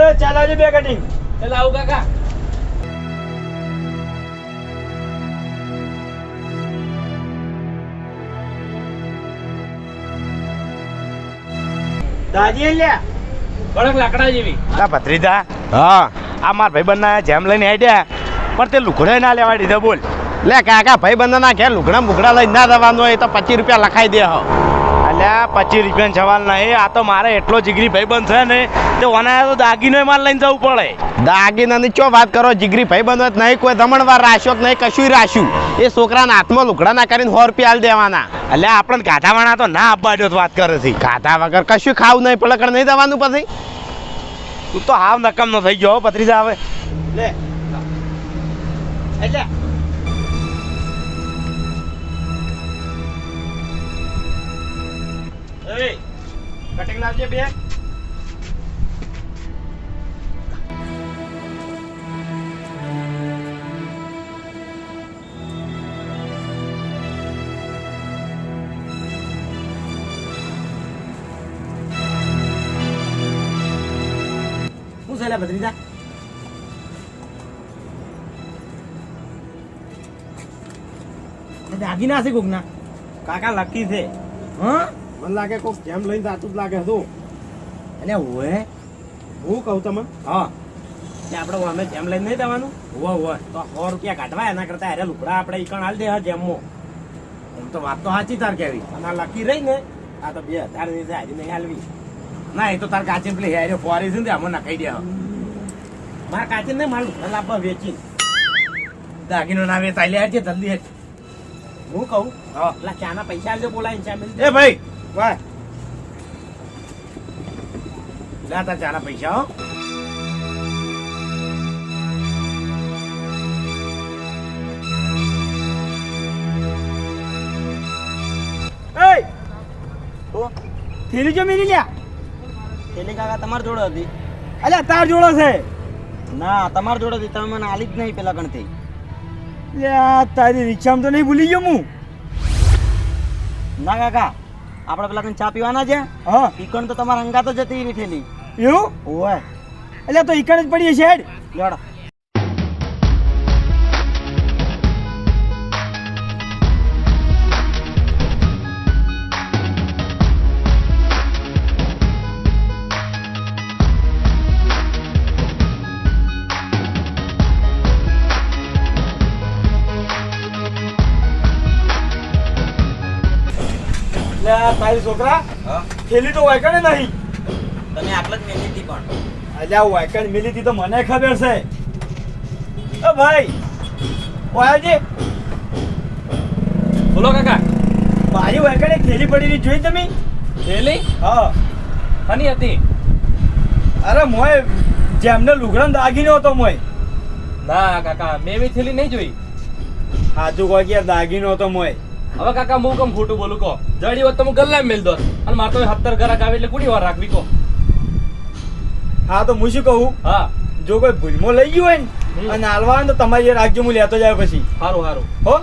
એ ચાલ આવજો બે કટિંગ ચાલ આવું કાકા. દાજી લ્યા. કડક લાકડા જેવી. આ ભત્રીજા હા. આ માર ભાઈબંધના જેમ લઈને આડ્યા પણ તે લુગડે ના લેવા દીધો બોલ. લે કાકા ભાઈબંધના ઘેર લુગડા લઈને ના જવાનું હોય તો પચીસ રૂપિયા લખાઈ દે હો. અલ્યા પચીસ રૂપિયા જવાલ નહીં. આ તો મારે એટલો જીગરી ભાઈબંધ છે ને તે ઓના તો દાગીનો માલ લઈને જવું પડે. દાગીનાની ચો વાત કરો? જીગરી ભાઈબંધ હોય નહીં કોઈ દમણવાર રાખ્યો નહીં કશું રાખ્યું એ છોકરાના હાથમાં લુગડા ના કરીને સો રૂપિયા આલ દેવાના. એટલે આપણને ગાધાવાળા તો ના આપવા જો વાત કરે છે. ગાધા વગર કશું ખાવું નહીં પલકડ નહીં દેવાનું પછી? તું તો હાવ નકમ નો થઈ ગયો હો, ભત્રીજા હવે. લે. એટલે કટિંગ લાવજે બે શું છે ભત્રીજા દાગીના છે કોકના કાકા લકી છે હા મને લાગે કોક જેમ લઈને જાતું જ લાગે હતું. એટલે હોય હું કહું તમે હા. ને આપણે અમે જેમ લઈને નહીં દેવાનું હોય હોય તો સો રૂપિયા કાઢવા એના કરતા અરે લુકડા આપણે ઈકણ હાલ દે જેમો એમ તો વાત તો સાચી તાર કેવી અને લકી રહી ને આ તો બે હજારની હારી નહીં હાલવી. ના એ તો તાર કાચી પેલી હેરે ફોરી છે ને અમે નખાઈ દે. મારા કાચી ને મારું ઘર લાભ વેચી દાગીનો ના વેચાઈ લે જલ્દી હું કહું? હા. એટલે ચાના પૈસા બોલાવીને ચા મિલ એ ભાઈ વાહ લે તાર ચાના પૈસા હો. થેલી જો મેરી લ્યા. પેલી કાકા તમારી જોડે હતી. અલ્યા તાર જોડે છે. ના તમાર જોડે હતી તમે મને આલી જ નહીં પેલા ગણતી લ્યા તારી રિક્ષામાં તો નહીં ભૂલી ગયો હું. ના કાકા આપણે પેલા તને ચા પીવાના છે? હા. ઈકણ તો તમારા અંગાત જતી હતી એની થેલી. એવું? ઓય. એટલે તો ઈકણ જ પડી છે હેડ. લેવડો. લ્યા તારી છોકરા થેલી તો વાયકણે નહીં. તમે આટલા જ મેલી હતી પણ. અલ્યા વાયકણ મિલી હતી તો મને ખબર છે. એ ભાઈ ઓયાજી બોલો કાકા. મારી વાયકણ એક થેલી પડી જોઈ તમે? થેલી? હા. હની હતી? અરે મોય જેમને લુગડન દાગીનો હતો મોય ના કાકા મેં એવી થેલી નહીં જોઈ. હાજુ કોઈ કે દાગીનો હતો મોય હવે કાકા હું કેમ ખોટું બોલું? કહો. જડી વખત તમે ગલ્લા મેલ દો અને મારે તો સત્તર ગ્રાહક આવે એટલે કુડી વાર રાખવી કહો. હા તો હું શું કહું? હા. જો કોઈ ભૂલમાં લઈ ગયું હોય ને અને હાલવા તો તમારી એ રાખજો હું લેતો જાય પછી. સારું સારું હો.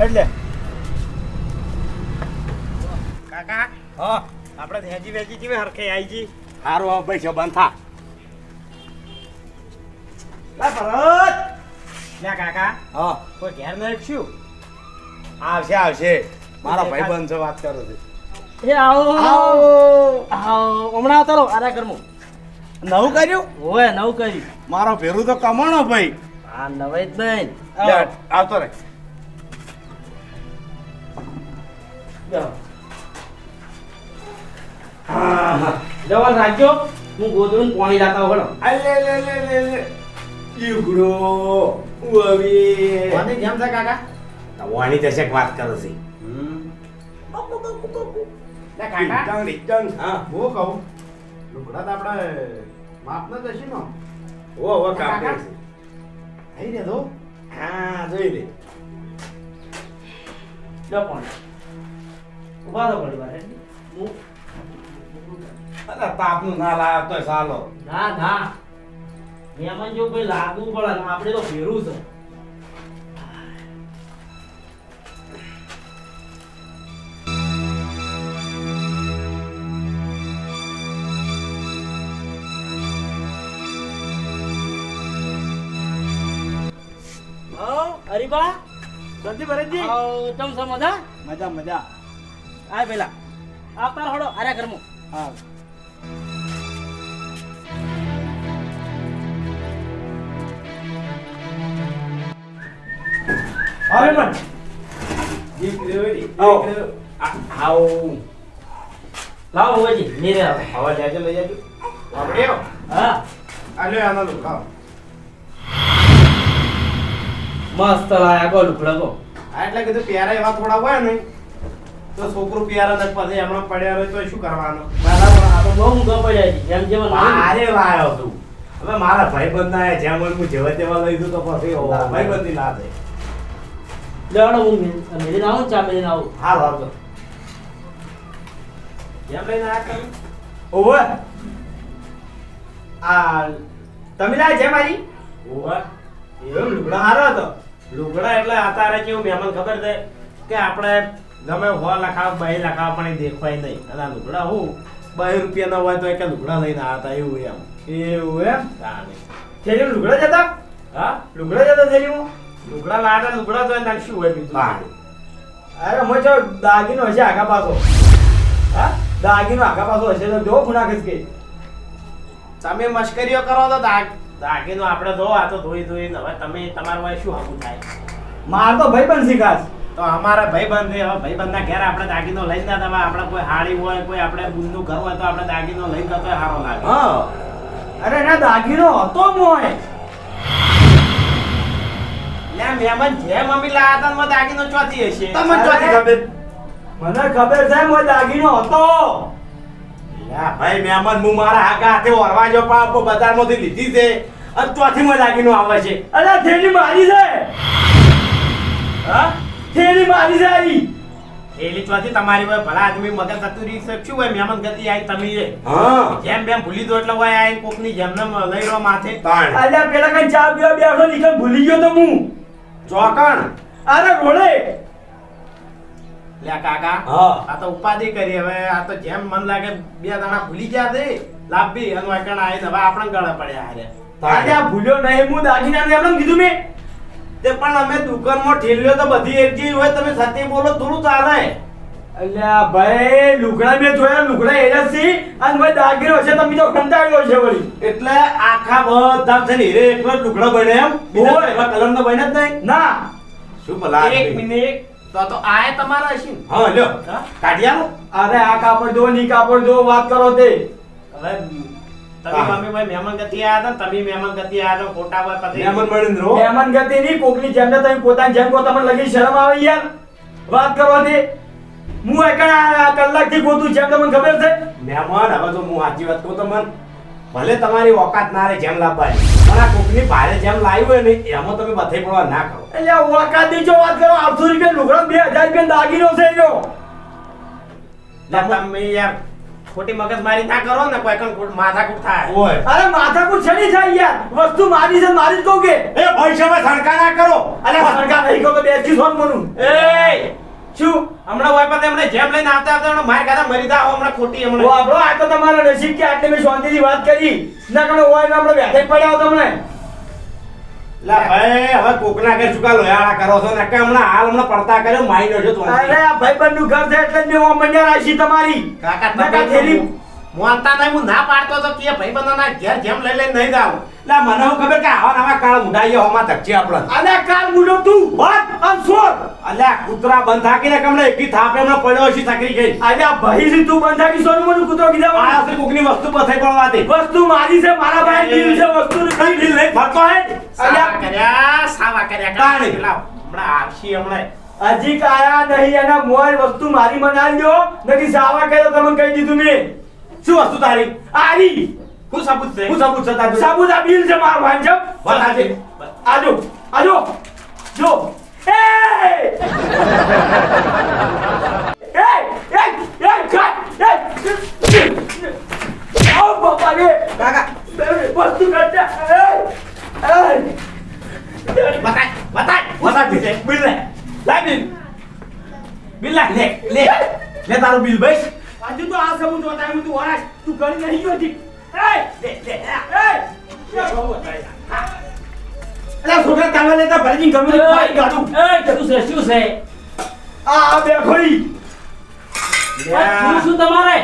એટલે. કાકા? હા. આપણે હેજી વેજી જીવે હરખે આઈ જી? હો હવે ભાઈ બંધ થા. ભરત! લે કાકા. હા. કોઈ ઘેર ન શું આવશે આવશે. મારો ભાઈ બંધ છે વાત કરો છે. એ આવો. આવો. આવો. હમણાં આવતા રહો આરા કરમું. નવું કર્યું? ઓય નવું કરી મારો ભેરું તો કમાણો ભાઈ. આ નવાઈ જ નહીં આવતો રે જવા રાખજો. હું ગોદડું પાણી લાતા હોડો લે લે લે લે. ઈગડો ઉવી પાણી જેમ થાય કાકા? વાણી દશક વાત કરો છે. કાકા ડીંગ. હા. હું કહું લુગડા તો આપણે માપ ન જશે ને ઓ ઓ કામ કાકા? છે થઈ રે તો હા જોઈ લે. લો પાણી ઊભા રહો ઘડી વાર હું અરે તાપનું ના લાવ તો ચાલો. ના ના. એમાં જો કોઈ લાગવું પડે આપણે તો ફેરવું છે. અરે બા શાંતિ ભરતજી. તમ છો મજા? મજા મજા. આ પેલા. આવતા હળો આર્યા કરમો હા. હવે પણ આવો. આવ. લાવો હોજી મેરે આવો. હવે લેજો લઈ જજો વાપડ્યો હા. આલ્યો આનો લુકા મસ્ત લાયા ગો લુકડા ગો. આ એટલે કીધું પ્યારા એવા થોડા હોય ને તો છોકરું પ્યારા ને પછી એમણે પડ્યા હોય તો શું કરવાનું? બરાબર આ તો બહુ ઊંઘો પડ્યા છે જેમ જેમ મારે લાયો તું. હવે મારા ભાઈબંધ ના જેમ હું જેવા તેવા લઈ દઉં તો પછી ભાઈબંધી ના થાય. લેવડો હું મેરીને આવું ચા મેરીને આવું હાલ તો જેમ લઈને આ કરું ઓવર આ તમે લાય છે મારી ઓવા એવો લુગડા હારો હતો લુગડા એટલે અત્યારે કેવું મહેમાન ખબર છે કે આપણે ગમે હો લખાવ બે લખાવ પણ એ દેખવાય નહીં અને આ લુગડા હું બે રૂપિયા ના હોય તો એક લુગડા લઈને આવ્યા હતા એવું એમ એવું એમ તાને. થેલીમાં લુગડા જતા હા લુગડા જતા થેલીમાં લુગડા લાડા લુગડા તો એને શું હોય બીજું? અરે મો જો દાગીનો હશે આગા પાછો. હા? દાગીનો આગા પાછો હશે તો જો ખૂણા ખસકે તમે મશ્કરીઓ કરો તો દાગ દાગીનો આપણે ધો આ તો ધોઈ ધોઈને. હવે તમે તમારું હોય શું હકું થાય? માર તો ભાઈ પણ શીખાશ. તો અમારા ભાઈબંધ હવે ભાઈબંધના ઘેર આપણે દાગીનો લઈને જતા હોય આપણે કોઈ હાડી હોય કોઈ આપણે બુનનું ઘર હોય તો આપણે દાગીનો લઈને જતો સારો લાગે. અરે ના દાગીનો હતો મોય. મહેમાન જેમ અમે લાયા હતા એમાં દાગીનો ચોથી હશે. તમને ચોથી ખબર? મને ખબર છે મોય દાગીનો હતો. ભાઈ મહેમાન હું મારા હાકા હાથે ઓરવા જો પાપ બજારમાંથી લીધી છે. અને ચોથી માં દાગીનો આવે છે. અરે થેલી મારી છે. હા? થેલી મારી છે આઈ. એલી ચોથી તમારી હોય ભલા આદમી મગજ થતું રહી છે. શું હોય મહેમાન ગતિ આવી તમે હા. જેમ બેમ ભૂલી દો એટલે હોય આઈ કોકની જેમ ને લઈ રહ્યો માથે. અલ્યા પેલા કઈ ચા પીવા બેઠો નીકળ ભૂલી ગયો તો હું. ચોકણ. અરે રોડે. લે કાકા હા. આ તો ઉપાધિ કરી. હવે આ તો જેમ મન લાગે બે દાણા ભૂલી ગયા દે. લાભી અને વાકણ આવીને હવે આપણે ગળે પડ્યા હારે. આજે આ ભૂલ્યો નહીં. હું દાગીના ને એમને કીધું મેં. તે પણ અમે દુકાનમાં ઠેલ્યો તો બધી એક જેવી હોય. તમે સાથે બોલો થોડું ચાલે. અલ્યા ભાઈ લુગડા મેં જોયા લુગડા એના અને ભાઈ દાગીનો છે તમે તો કંટાળ્યો છે વળી. એટલે આખા બધા છે ને હીરે એકલો જ લુગડો બને એમ. બીજા એવા કલર નો બને જ નહીં. ના. શું ભલા એક મિનિટ. તો તો આ તમારા હશે હા લ્યો. હા? અરે આ કાપડ જો ની કાપડ જો વાત કરો તે. હવે તમે મમ્મી ભાઈ મહેમાન ગતિ આયા હતા તમે મહેમાન ગતિ આયા હતા ખોટા હોય પછી મહેમાન મહેમાન ગતિ ની કોકની જેમ તમે પોતાની જેમ કો તમને લગી શરમ આવે યાર. વાત કરો તે. હું એકણ કલાકથી ગોતું જેમ તમને ખબર છે? મહેમાન હવે તો હું સાચી વાત કહું તો મન ભલે તમારી ઓકાત ના રે જેમ લાવવાની પણ આ કોકની ભારે જેમ લાવ્યું હોય ને એમાં તમે બધે પડવા ના કરો. એટલે ઓકાતની જો વાત કરો આઠસો રૂપિયા લુગડા બે હજાર રૂપિયા દાગીનો છે જો તમે યાર ખોટી મગજમારી ના કરો ને કોઈ કણ માથાકૂટ થાય. ઓય. અરે માથાકૂટ છડી થાય યાર. વસ્તુ મારી છે મારી જ કહું કે. એ ભવિષ્યમાં સણકા ના કરો. અરે સરકાર નહીં કહો તો બેસી સોન મનું એ શું? હમણાં હોય પણ એમણે જેમ લઈને આવતા આવતા માર ખાતા મરી દા હમણાં ખોટી ઓ હમણાં આપણો આ તો તમારો નસીબ કે આટલે મેં શાંતિથી વાત કરી. ના કણે હોય ને આપણે બેઠે પડ્યા હો તમને. લા ભાઈ હવે કોકના ઘર ચુકા લોયાળા કરો છો? ને કે હમણાં હાલ હમણાં પડતા કર્યો માઈ નો છો તો. અરે આ ભાઈબંધનું ઘર છે એટલે મેં ઓમ મંડ્યા રાશી તમારી. કાકા થેલી મોનતા નહીં હું ના પાડતો તો કે ભાઈ બંધોના ઘેર જેમ લઈ લઈને નહીં જાવ એટલે મને હું ખબર કે આવા નવા કાળ ઉડાઈએ હોમાં ધકશે આપણે. અને કાળ ઉડો તું વાત અન સોર અલ્યા કૂતરા બંધાકીને કમણે એકી થાપે મને પડ્યો છે થકરી ગઈ. આજે ભાઈ સી તું બંધા કી સોનું મને કૂતરો કીધા આ. હશે કોકની વસ્તુ પથાઈ દે. વસ્તુ મારી છે મારા ભાઈ દિલ છે વસ્તુ કઈ ઢીલ નહીં ફરતો હે? અલે કર્યા સાવા કર્યા. લાવ હમણાં આવશી હમણાં. હજી કાયા નહીં એના મોય વસ્તુ મારી મનાવી નથી સાવા કર્યો તમને કહી દીધું મેં. શું વસ્તુ તારી આરી શું સાબુત છે હું સાબુત છે તારું સાબુત આ બિલ છે મારો ભાઈ છે વાત સાચી. આજો આજો જો એ એ એ એ કાટ એ આવ બાપા રે કાકા વસ્તુ કરતા એ એ બતાય બતાય બતાય બિલ લે. બિલ લે લાય બિલ બિલ લાય લે લે લે તારું બિલ ભાઈ આજુ તો આ સમું જોતા હું તું વરાશ તું કરી નહીં ગયો ઠીક એ લે લે છોકરા તાવા લેતા ભરજી ગમે એ તું છે શું છે આ બે ખોઈ શું તમારે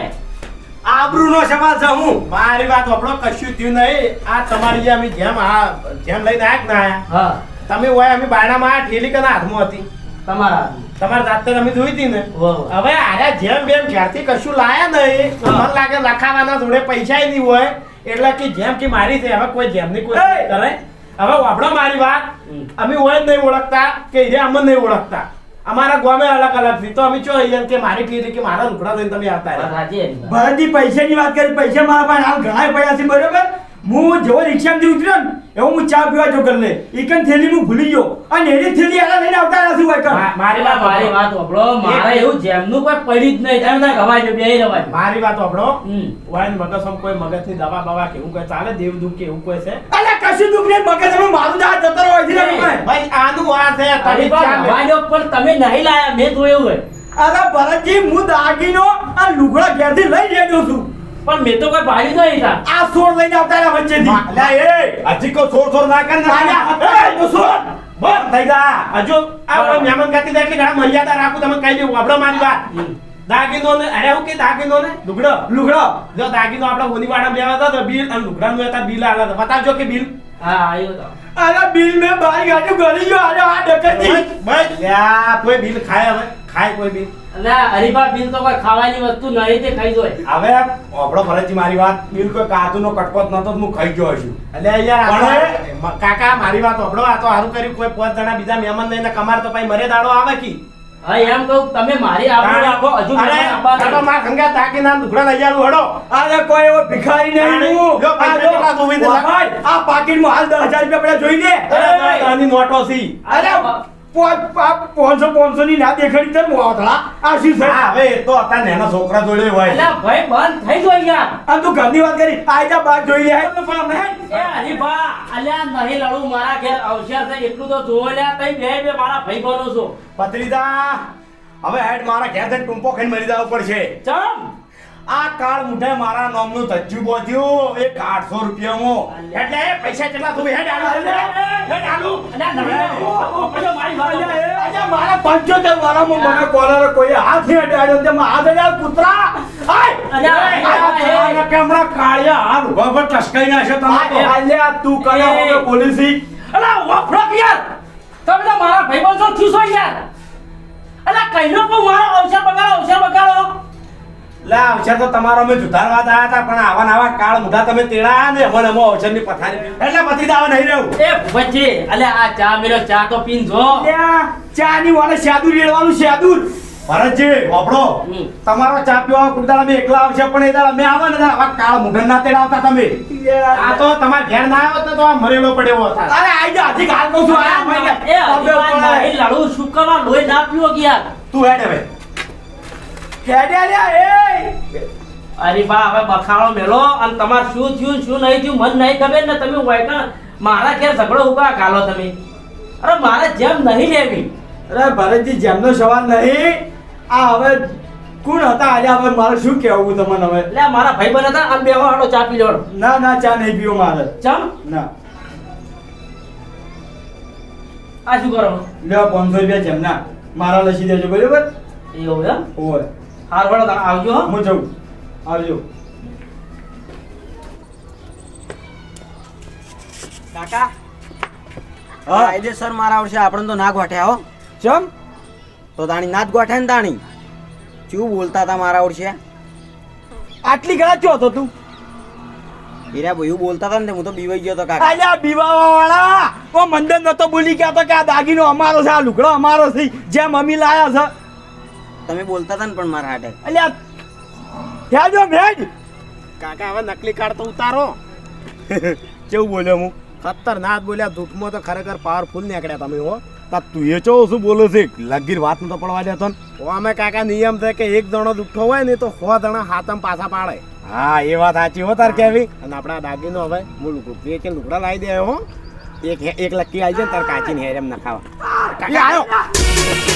આબરૂનો સવાલ છે હું મારી વાત આપણો કશું થયું નહીં આ તમારી જે અમે જેમ આ જેમ લઈને આયા ના આયા હા તમે હોય અમે બાયણામાં ઠેલી કના હાથમાં હતી તમારા તમારા જાતે તમે જોઈ હતી ને? હવે આરે જેમ બેમ જ્યારથી કશું લાયા નહીં. મન લાગે લખાવાના જોડે પૈસા નહીં હોય. એટલે કે જેમ કે મારી છે હવે કોઈ જેમની કોઈ કરે. હવે વાપડો મારી વાત. અમે હોય જ નહીં ઓળખતા કે એ અમે નહીં ઓળખતા. અમારા ગોમે અલગ અલગથી તો અમે ચો અહીંયા કે મારી ઠેલી કે મારા લુકડા લઈને તમે આવતા ભરતજી પૈસાની વાત કરી પૈસા મારા પાસે હાલ ઘણા પડ્યા છે બરોબર? હું જેવો રિક્ષામાંથી ઉતર્યો ને એવો હું ચા પીવા જો કરી લે થેલી હું ભૂલી ગયો. અને એની થેલી આલા લઈને આવતા નથી હોય કર મારી વાત મારી વાત ઓબળો મારે એવું જેમનું કોઈ પડી જ નહીં. તમે તાર ગવાઈ દો બે રવાજો મારી વાત ઓબળો હમ. વાઈન મગજમાં કોઈ મગજની દવા બવા કે હું કોઈ ચાલે? દેવદૂત કે હું કોઈ છે? અલે કશું દુખ નહીં. મગજ અમે મારું દા જતો હોય છે ભાઈ. આનું આ છે તમે હરીભા, ચાલે. ગવાઈ દો પણ તમે નહીં લાયા. મેં જોયું હોય. અરે ભરતજી હું દાગીનો આ લુગડા ઘેરથી લઈ જજો છું. પણ મેં તો કોઈ ભાડ્યું નહીં તાર આ સોર લઈને આવતા રહ્યા વચ્ચેથી. લે એ હજી કો સોર સોર ના કર ના. આલ્યા, એ, તો સોળ. બંધ થઈ જા. હજુ આ મહેમાન ગતિ દે એટલે ઘણા મર્યાદા રાખું તમે કહી દેવું. આપણો મારી વાત. દાગીનો ને અરે હું કે દાગીનો ને લુગડો. લુગડો. જો દાગીનો આપણે હોનીવાડા લેવા હતા તો બિલ અને લુગડાનું હતા બિલ આલા હતા. બતાવજો કે બિલ. હા આયો તો. અરે બિલ મે બારી ગાડી ગળી ગયો. અરે આ ડકતી. બસ. લ્યા કોઈ બિલ ખાય હવે? ખાય કોઈ બિલ? અલ્યા હરીભા બિલ તો કોઈ ખાવાની વસ્તુ નહીં તે ખાઈ જોય. હવે આપણો ફરજી મારી વાત બિલ કોઈ કાચુનો કટકો નતો હું ખાઈ ગયો છું. એટલે યાર પણ આપણે- કાકા મારી વાત આપણો આ તો સારું કર્યું કોઈ પાંચ જણા બીજા મહેમાન લઈને કમાર તો પછી મરે દાડો આવે કી? હા એમ કહું તમે મારી આબરૂ રાખો હજુ અરે મહેમાન આવવાના. ચાલો માર ખંગા તાકી ના લુગડા લઈ આવું હડો. અરે કોઈ એવો ભિખારી નહીં હું. જો પૈસા આ જો, કેટલા જોવે તે લાખ. ભાઈ, આ પાકીટમાં હાલ દસ રૂપિયા પડ્યા જોઈ લે. અરે તાની નોટો સી. અરે પાંચસો પાંચસો ની ના દેખાડી તર મોથળા આ શું છે? હવે એ તો અત્યારે નાના છોકરા જોડે હોય. અલ્યા ભાઈ બંધ થઈ ગયો યાર આ તું ઘરની વાત કરી. આઈ જા બાર જોઈ લે. પણ અમે એ અલ્યા નહીં લડું મારા ઘેર અવસર છે એટલું તો જોવો લ્યા તઈ બે બે મારા ભાઈ બનો છો. પત્રીદા હવે હેડ મારા ઘેર જઈને ટૂંપો ખાઈને મરી જવું પડશે. ચમ? આ કાર્ડ મુઠે મારા નામનું ધજ્જુ બોધ્યું. એક આઠસો રૂપિયામાં. એટલે પૈસા કેટલા તું હેડ આલુ આલુ. મારી પંચોતેર વાળામાં મને કોલર કોઈ હાથ નહીં અડાડ્યો તે હાથ અડાડ કૂતરા આય અલ્યા, આય, અલ્યા, આય, આય, કે હમણાં કાળિયા હાથ ઊભા ઊભા ટસકાઈ નાખશે તમે. અલ્યા. તું એ. વગર પોલીસી અલ્યા વફરક યાર. તમે તો મારા ભાઈ બનો છો છો યાર. અલા કઈનો પણ મારો અવસર બગાડો અવસર બગાડો. લે અવસર તો તમારો અમે જુધારવા આવ્યા હતા પણ આવા આવા કાળ મુઢા તમે તેડા ને મને અવસરની પથારી એટલે પછી દાવા નહીં રહ્યું એ ભૂપતજી અલે આ ચા મેરો ચા તો પીન જો. ચા ચાની વાળે શાદુર રેડવાનું શાદુર. ભરતજી હમ. તમારો ચા પીવા કુદાળ અમે એકલા આવશે પણ એ અમે આવા ને આવા કાળ મુઢા ના તેડાવતા તમે. આ તો તમાર ઘેર ના આવ્યો તો આ મરેલો પડ્યો હતો. અરે આઈ જા હજી કાલ કહું છું આ એ હરીભા નહીં લડું લોહી ના પીવો ગયા તું હેડ હવે. કેડે લ્યા એ! અરે બા હવે બખાડો મેલો અને તમારે શું થયું શું નહીં થયું મન નહીં ખબર ને તમે વાયકા મારા ઘેર ઝઘડો ઊભા કાલો તમે. અરે મારે જેમ નહીં લેવી. અરે ભરતજી જેમનો સવાલ નહીં. આ હવે કોણ હતા આજે? હવે મારે શું કહેવું તમને હવે? એટલે મારા ભાઈ બન હતા અને બે હાડો ચા પી લેવાનો ના ના ચા નહીં પીવો મારે. ચા ના. આ શું કરો? લ્યો પાંચસો રૂપિયા જેમના. મારા લસી દેજો બરાબર? એવું એમ? ઓય હાર વડો આવજો હું. જઉં. આવજો. કાકા હા? કાયદેસર મારા આવશે આપણે તો ના ગોઠ્યા હો. ચમ? તો તાણી ના જ ગોઠે ને તાણી. શું બોલતા હતા મારા આવશે આટલી ગળા ચો હતો તું. હીરા ભાઈ બોલતા હતા ને હું તો બીવાઈ ગયો તો કાકા. આલ્યા બીવાવા વાળા ઓ મંદન નતો બોલી ગયા તો કે આ દાગીનો અમારો છે આ લુકડો અમારો છે જેમ અમી લાયા છે. તમે બોલતા હતા ને પણ મારા હાટે. અલ્યા ત્યાં ભેજ! કાકા હવે નકલી કાર્ડ તો ઉતારો. કેવું બોલ્યો હું? ખતરનાક બોલ્યા ધૂપમાં તો ખરેખર પાવરફુલ નીકળ્યા તમે હો. તા તું એ ચો શું બોલો છે? લગીર વાત તો પડવા દેતો ને. ઓ અમે કાકા નિયમ છે કે એક જણો દુઃખો હોય ને તો સો જણા હાથમ પાછા પાડે. હા એ વાત સાચી હો તાર કેવી. અને આપણા દાગીનો હવે હું લુકડું કે લુકડા લાવી દે હો. એક એક લક્કી આવી જાય ને તાર કાચીને હેરેમ નખાવા. કાકા આવ્યો